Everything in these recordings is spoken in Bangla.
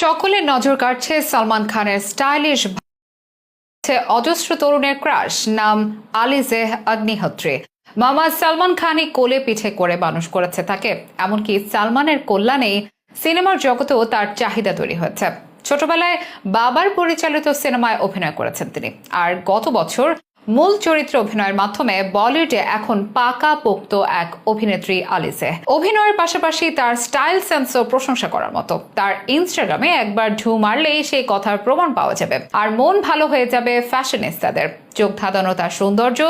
সকলের নজর কাটছে সালমান খানের স্টাইলিশ অজস্র তরুণের ক্রাশ, নাম আলিজেহ অগ্নিহোত্রী মামা সালমান খানই কোলে পিঠে করে মানুষ করেছে তাকে, এমনকি সালমানের কল্যাণেই সিনেমার জগতেও তার চাহিদা তৈরি হয়েছে। ছোটবেলায় বাবার পরিচালিত সিনেমায় অভিনয় করেছেন তিনি। আর গত বছর মূল চরিত্রে অভিনয়ের মাধ্যমে বলিউডে এখন পাকা পোক্ত এক অভিনেত্রী আলিসে। অভিনয়ের পাশাপাশি তার স্টাইল সেন্সও প্রশংসা করার মতো। তার ইনস্টাগ্রামে একবার ঢু মারলেই সেই কথার প্রমাণ পাওয়া যাবে। আর মন ভালো হয়ে যাবে ফ্যাশনিস্তাদের চোখ ধাঁধানো তার সৌন্দর্য,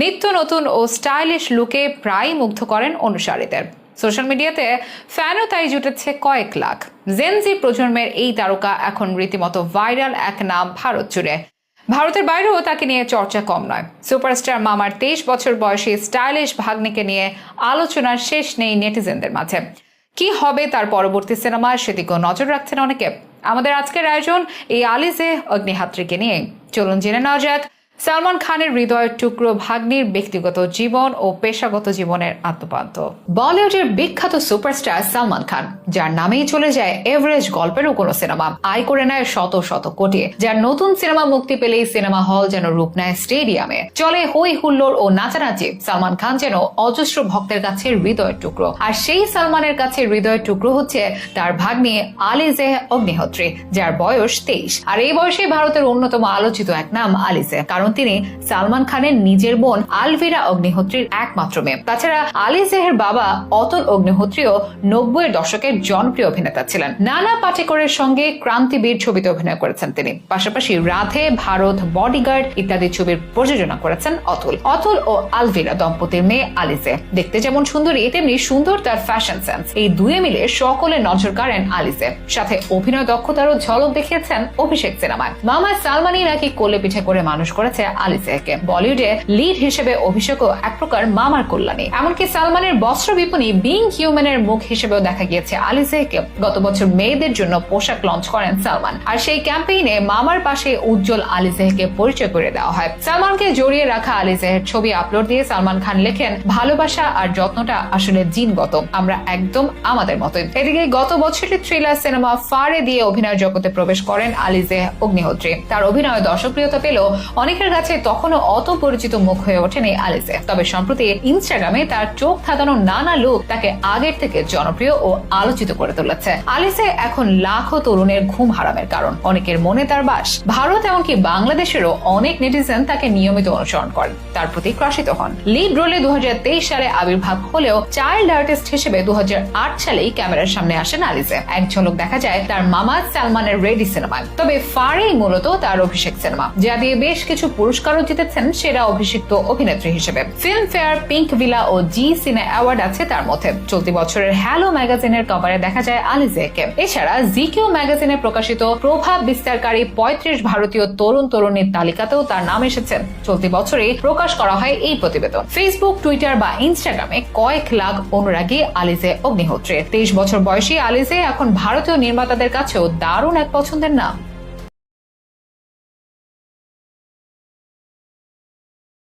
নিত্য নতুন ও স্টাইলিশ লুকে প্রায় মুগ্ধ করেন অনুসারীদের। সোশ্যাল মিডিয়াতে ফ্যানও তাই জুটেছে কয়েক লাখ। জেনজি প্রজন্মের এই তারকা এখন রীতিমতো ভাইরাল এক নাম ভারত জুড়ে। ভারতের বাইরেও তাকে নিয়ে চর্চা কম নয়। সুপারস্টার মামার তেইশ বছর বয়সী স্টাইলিশ ভাগ্নিকে নিয়ে আলোচনার শেষ নেই নেটিজেনদের মাঝে। কি হবে তার পরবর্তী সিনেমায় সেদিকেও নজর রাখছেন অনেকে। আমাদের আজকের আয়োজন এই আলিজে অগ্নিহাত্রীকে নিয়ে। চলুন জেনে নেওয়া যাক সালমান খানের হৃদয়ের টুকরো ভাগ্নির ব্যক্তিগত জীবন ও পেশাগত জীবনের আত্মপান্ত। বলিউডের বিখ্যাত সুপারস্টার সালমান খান, যার নামেই চলে যায় এভারেজ গল্পেরও কোনো সিনেমা, আয় করে নেয় শত শত কোটি। যার নতুন সিনেমা মুক্তি পেলেই সিনেমা হল যেন রূপ নেয় স্টেডিয়ামে। চলে হই হুল্লোড় ও নাচানাচি, সালমান খান যেন অজস্র ভক্তের কাছে হৃদয়ের টুকরো। আর সেই সালমানের কাছে হৃদয়ের টুকরো হচ্ছে তার ভাগ্নি আলিজে অগ্নিহোত্রী, যার বয়স তেইশ। আর এই বয়সে ভারতের অন্যতম আলোচিত এক নাম আলিজে, কারণ তিনি সালমান খানের নিজের বোন আলভিরা অগ্নিহোত্রীর একমাত্র মেয়ে। তাছাড়া আলিজেহের বাবা অতুল অগ্নিহোত্রীও নব্বইয়ের দশকের জনপ্রিয় অভিনেতা ছিলেন। নানা পাটেকরের সঙ্গে ক্রান্তিবীর ছবিতে অভিনয় করেছেন তিনি। পাশাপাশি রাধে, ভারত, বডিগার্ড ইত্যাদি ছবির প্রযোজনা করেছেন অতুল। অতুল ও আলভিরা দম্পতির মেয়ে আলিজে দেখতে যেমন সুন্দরী, তেমনি সুন্দর তার ফ্যাশন সেন্স এই দুয়ে মিলে সকলে নজর কাড়েন আলিজে সাথে অভিনয় দক্ষতারও ঝলক দেখিয়েছেন অভিষেক সিনেমায়। মামা সালমানি নাকি কোলে পিঠে করে মানুষ করেছে আলিজেকে। বলিউডে লিড হিসেবে অভিষেকও এক প্রকার মামার কল্যাণী। এমনকি সালমানের বস্ত্র বিপণী বিং হিউম্যানের মুখ হিসেবেও দেখা গিয়েছে আলিজেকে। গত বছর মেয়েদের জন্য পোশাক লঞ্চ করেন সালমান। আর সেই ক্যাম্পেইনে মামার পাশে উজ্জ্বল আলিজেহকে পরিচয় করে দেওয়া হয়। সালমানকে জড়িয়ে রাখা আলিজেহের ছবি আপলোড দিয়ে সালমান খান লেখেন, ভালোবাসা আর যত্নটা আসলে জিনগত। আমরা একদম আমাদের মতোই। এদিকে গত বছরের থ্রিলার সিনেমা ফারে দিয়ে অভিনয় জগতে প্রবেশ করেন আলিজেহ অগ্নিহোত্রী। তার অভিনয় দর্শকপ্রিয়তা পেলেও অনেকের কাছে তখনও অত পরিচিত মুখ হয়ে ওঠেনি আলিজে তবে সম্প্রতি ইনস্টাগ্রামে তার চোখ ধাঁধানো নানা লুক তাকে আগের থেকে জনপ্রিয় ও আলোচিত করে তুলেছে। আলিসে এখন লাখো তরুণের ঘুম হারামের কারণ। অনেকের মনে তার বাস। ভারত এমনকি বাংলাদেশেরও অনেক নেটিজেন তাকে নিয়মিত অনুসরণ করেন। তার প্রতি ক্রাসিত হন। লিড রোলে দু হাজার তেইশ সালে আবির্ভাব হলেও চাইল্ড আর্টিস্ট হিসেবে দু সালেই ক্যামেরার সামনে আসেন আলিজে এক ঝলক দেখা যায় তার মামা সালমানের রেডি সিনেমায় তবে ফারেই মূলত তার অভিষেক সিনেমা যা দিয়ে বেশ কিছু পুরস্কারও জিতেছেন সেরা অভিষিক্ত অভিনেত্রী হিসেবে। ফিল্ম ফেয়ার পিঙ্ক ভিলা ও জি সিনে অ্যাওয়ার্ড আছে তার মধ্যে। চলতি বছরের হ্যালো ম্যাগাজিনের কভারে দেখা যায় আলিজেকে এছাড়া জি জিকিউ ম্যাগাজিনে প্রকাশিত প্রভাব বিস্তারকারী পঁয়ত্রিশ ভারতীয় তরুণ তরুণীর তালিকাতেও তার নাম এসেছে। চলতি বছরে প্রকাশ করা হয় এই প্রতিবেদন। ফেসবুক টুইটার বা ইনস্টাগ্রামে কয়েক লাখ অনুরাগী আলিজে অগ্নিহোত্রী। তেইশ বছর বয়সী আলিজে এখন ভারতীয় নির্মাতাদের কাছেও দারুণ এক পছন্দের নাম।